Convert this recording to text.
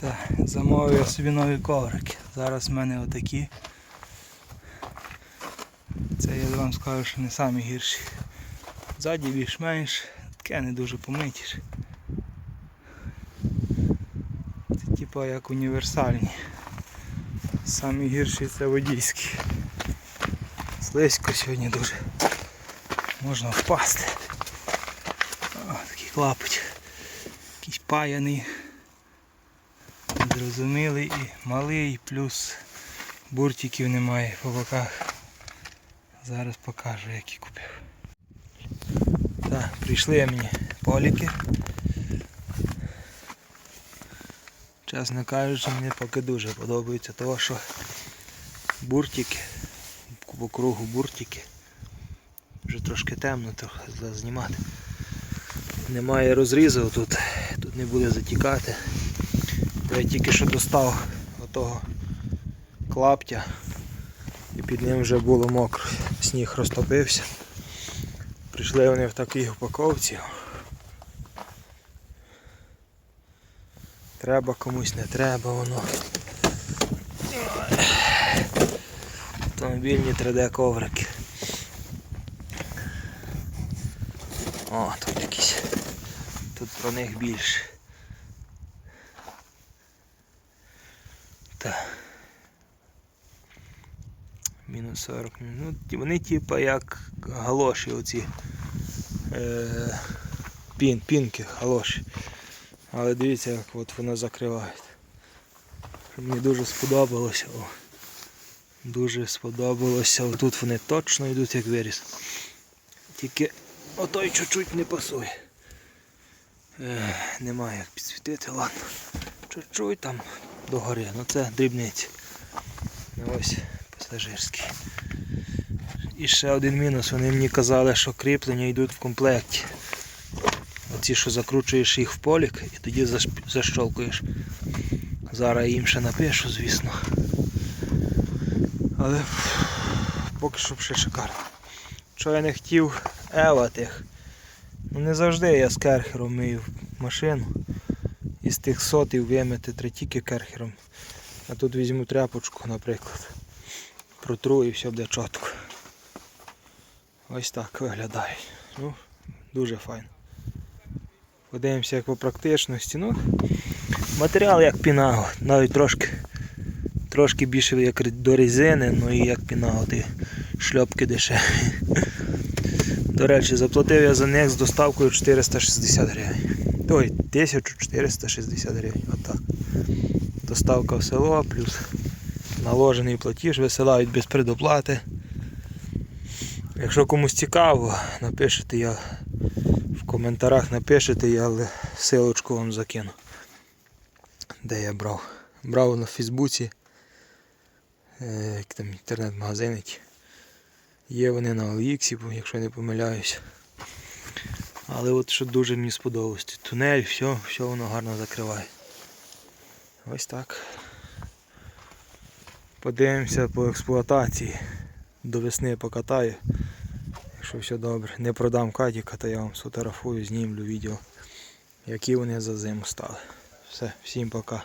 Так, замовив я собі нові коврики. Зараз в мене отакі. Це я вам скажу, що не самі гірші. Ззаді більш-менш, таке не дуже помитіш. Це типа як універсальні. Самі гірші це водійські. Слизько сьогодні дуже. Можна впасти. О, такий клапоть. Якийсь паяний. Зрозумілий і малий, плюс буртиків немає по боках. Зараз покажу, які купив. Так, прийшли мені поліки. Чесно кажучи, мені поки дуже подобається того, що буртики, по кругу буртики. Вже трошки темно, трохи знімати. Немає розрізу тут, тут не буде затікати. Я тільки що достав отого клаптя і під ним вже було мокро. Сніг розтопився. Прийшли вони в такій упаковці. Треба комусь не треба воно. Автомобільні 3D коврики. О, тут якісь. Тут про них більше. Так. Мінус 40. Ну, вони типа як галоші оці. Е, пін, пінки, галоші. Але дивіться, як от воно закриває. Мені дуже сподобалося. О. Дуже сподобалося. Тут вони точно йдуть як виріс. Тільки отой чуть-чуть не пасує. Е, немає як підсвітити, ладно. Чуть-чуть там догори. Ну це дрібниці. Ну, ось пасажирський. І ще один мінус. Вони мені казали, що кріплення йдуть в комплекті. Оці, що закручуєш їх в полік і тоді защолкуєш. Зараз їм ще напишу, звісно. Але поки що ще шикарно. Що я не хотів ева тих. Ну не завжди я з керхером мию машину. Із тих сотів вимити три тільки керхером. А тут візьму тряпочку, наприклад. Протру і все буде чітко. Ось так виглядає. Ну, дуже файно. Подивимося як по практичності. Ну, матеріал як пінаго, навіть трошки, трошки більше як до резини, ну і як пінаго, шльопки дешеві. До речі, заплатив я за них з доставкою 460 гривень. Ой, 1460 гривень. Отак. Доставка в село, плюс наложений платіж, висилають без предоплати. Якщо комусь цікаво, напишете я в коментарях напишете, я силочку вам закину. Де я брав? Брав на Фейсбуці. Е, як там інтернет-магазин. ті. Є вони на OLX, якщо не помиляюсь. Але от що дуже мені сподобалось. Тунель, все, все воно гарно закриває. Ось так. Подивимося по експлуатації. До весни покатаю. Якщо все добре. Не продам катіка, то я вам сфотографую, знімлю відео, які вони за зиму стали. Все, всім пока.